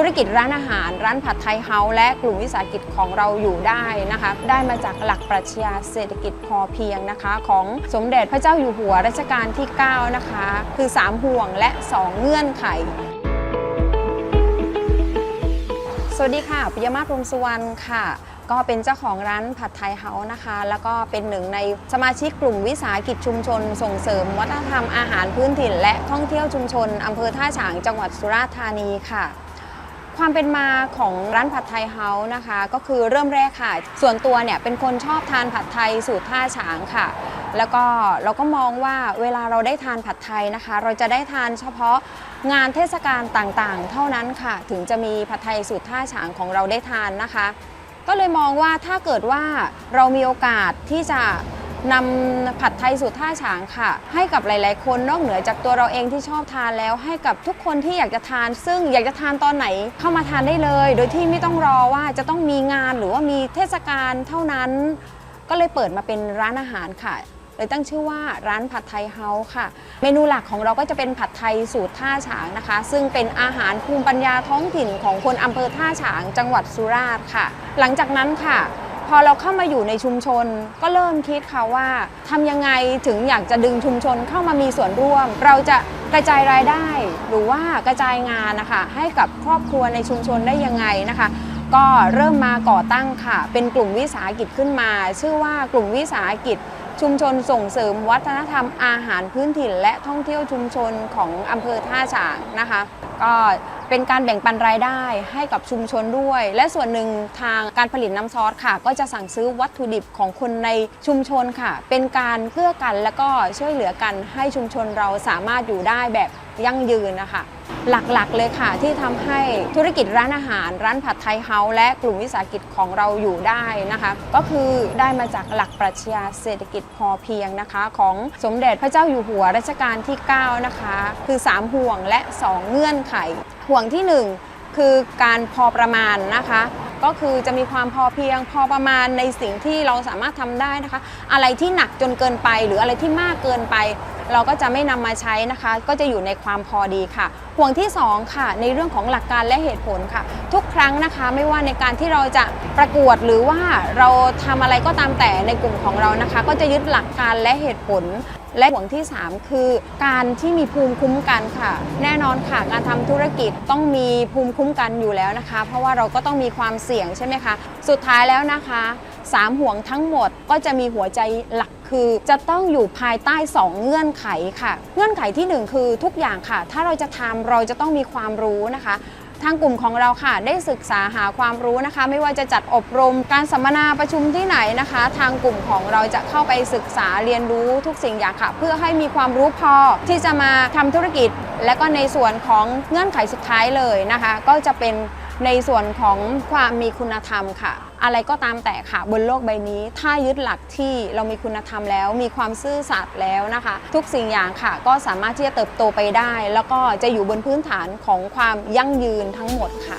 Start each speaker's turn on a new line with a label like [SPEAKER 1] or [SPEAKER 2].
[SPEAKER 1] ธุรกิจร้านอาหาร ร้านผัดไทยเฮาส์และกลุ่มวิสาหกิจของเราอยู่ได้นะคะ ได้มาจากหลักปรัชญาเศรษฐกิจพอเพียงนะคะ ของสมเด็จพระเจ้าอยู่หัวรัชกาลที่ 9 นะคะ คือ 3 ห่วงและ 2 เงื่อนไขสวัสดีค่ะ ปิยมาศพรหมสุวรรณค่ะ ก็เป็นเจ้าของร้านผัดไทยเฮาส์นะคะ แล้วก็เป็นหนึ่งในสมาชิกกลุ่มวิสาหกิจชุมชน ส่งเสริมวัฒนธรรมอาหารพื้นถิ่น และท่องเที่ยวชุมชนอำเภอท่าฉางจังหวัดสุราษฎร์ธานีค่ะ ความเป็นมาของร้านผัดไทยเฮาส์นะคะ ก็คือเริ่มแรกค่ะ ส่วนตัวเนี่ยเป็นคนชอบทานผัดไทยสูตรท่าฉางค่ะ แล้วก็เราก็มองว่าเวลาเราได้ทานผัดไทยนะคะ เราจะได้ทานเฉพาะงานเทศกาลต่างๆ เท่านั้นค่ะ ถึงจะมีผัดไทยสูตรท่าฉางของเราได้ทานนะคะ ก็เลยมองว่าถ้าเกิดว่าเรามีโอกาสที่จะ นำผัดไทยสูตรท่าฉางค่ะ ให้กับหลาย ๆ คนนอกเหนือจากตัวเราเองที่ชอบทานแล้ว ให้กับทุกคนที่อยากจะทาน ซึ่งอยากจะทานตอนไหนเข้ามาทานได้เลย โดยที่ไม่ต้องรอว่าจะต้องมีงานหรือว่ามีเทศกาลเท่านั้น ก็เลยเปิดมาเป็นร้านอาหารค่ะเลยตั้งชื่อว่าร้านผัดไทยเฮาส์ค่ะ เมนูหลักของเราก็จะเป็นผัดไทยสูตรท่าฉางนะคะ ซึ่งเป็นอาหารภูมิปัญญาท้องถิ่นของคนอำเภอท่าฉางจังหวัดสุราษฎร์ค่ะ หลังจากนั้นค่ะ พอเราเข้ามาอยู่ในชุมชน ก็เริ่มคิดค่ะว่าทำยังไงถึงอยากจะดึงชุมชนเข้ามามีส่วนร่วม เราจะกระจายรายได้ หรือว่ากระจายงานนะคะให้กับครอบครัวในชุมชนได้ยังไงนะคะ ก็เริ่มมาก่อตั้งค่ะ เป็นกลุ่มวิสาหกิจขึ้นมา ชื่อว่ากลุ่มวิสาหกิจชุมชนส่งเสริมวัฒนธรรมอาหารพื้นถิ่น และท่องเที่ยวชุมชนของอำเภอท่าฉางนะคะ ก็ เป็นการแบ่งปันรายได้ให้กับชุมชนด้วย และส่วนหนึ่งทางการผลิตน้ำซอสค่ะ ก็จะสั่งซื้อวัตถุดิบของคนในชุมชนค่ะ เป็นการเพื่อกันและก็ช่วยเหลือกันให้ชุมชนเราสามารถอยู่ได้แบบยั่งยืนนะคะหลักๆเลยค่ะที่ทำให้ธุรกิจร้านอาหาร ร้านผัดไทยเฮาส์และกลุ่มวิสาหกิจของเราอยู่ได้นะคะ ก็คือได้มาจากหลักปรัชญาเศรษฐกิจพอเพียงนะคะ ของสมเด็จพระเจ้าอยู่หัวรัชกาลที่ 9 นะคะ คือ 3 ห่วงและ 2 เงื่อนไข ห่วงที่ 1 คือการพอประมาณนะคะ ก็คือจะมีความพอเพียงพอประมาณในสิ่งที่เราสามารถทำได้นะคะ อะไรที่หนักจนเกินไป หรืออะไรที่มากเกินไป เราก็จะไม่นำมาใช้นะคะ ก็จะอยู่ในความพอดีค่ะ ห่วงที่ 2 ค่ะ ในเรื่องของหลักการและเหตุผลค่ะ ทุกครั้งนะคะไม่ว่าในการที่เราจะประกวดหรือว่าเราทำอะไรก็ตามแต่ในกลุ่มของเรานะคะ ก็จะยึดหลักการและเหตุผล และห่วงที่ 3 คือ การที่มีภูมิคุ้มกันค่ะ แน่นอนค่ะการทำธุรกิจต้องมีภูมิคุ้มกันอยู่แล้วนะคะ เพราะว่าเราก็ต้องมีความเสี่ยงใช่ไหมคะสุดท้ายแล้วนะคะสามห่วงทั้งหมดก็จะมีหัวใจหลักคือจะต้องอยู่ภายใต้ 2 เงื่อนไขค่ะ เงื่อนไขทีหนึ่1 คือทุกอย่างค่ะ ถ้าเราจะทำเราจะต้องมีความรู้นะคะ ทางกลุ่มของเราค่ะ ได้ศึกษาหาความรู้นะคะ ไม่ว่าจะจัดอบรมการสัมมนาประชุมที่ไหนนะคะ ทางกลุ่มของเราจะเข้าไปศึกษาเรียนรู้ทุกสิ่งอย่างค่ะ เพื่อให้มีความรู้พอที่จะมาทำธุรกิจ และก็ในส่วนของเงื่อนไขสุดท้ายเลยนะคะ ก็จะเป็น ในส่วนของความมีคุณธรรมค่ะ อะไรก็ตามแต่ค่ะ บนโลกใบนี้ ถ้ายึดหลักที่เรามีคุณธรรมแล้ว มีความซื่อสัตย์แล้วนะคะ ทุกสิ่งอย่างค่ะ ก็สามารถที่จะเติบโตไปได้ แล้วก็จะอยู่บนพื้นฐานของความยั่งยืนทั้งหมดค่ะ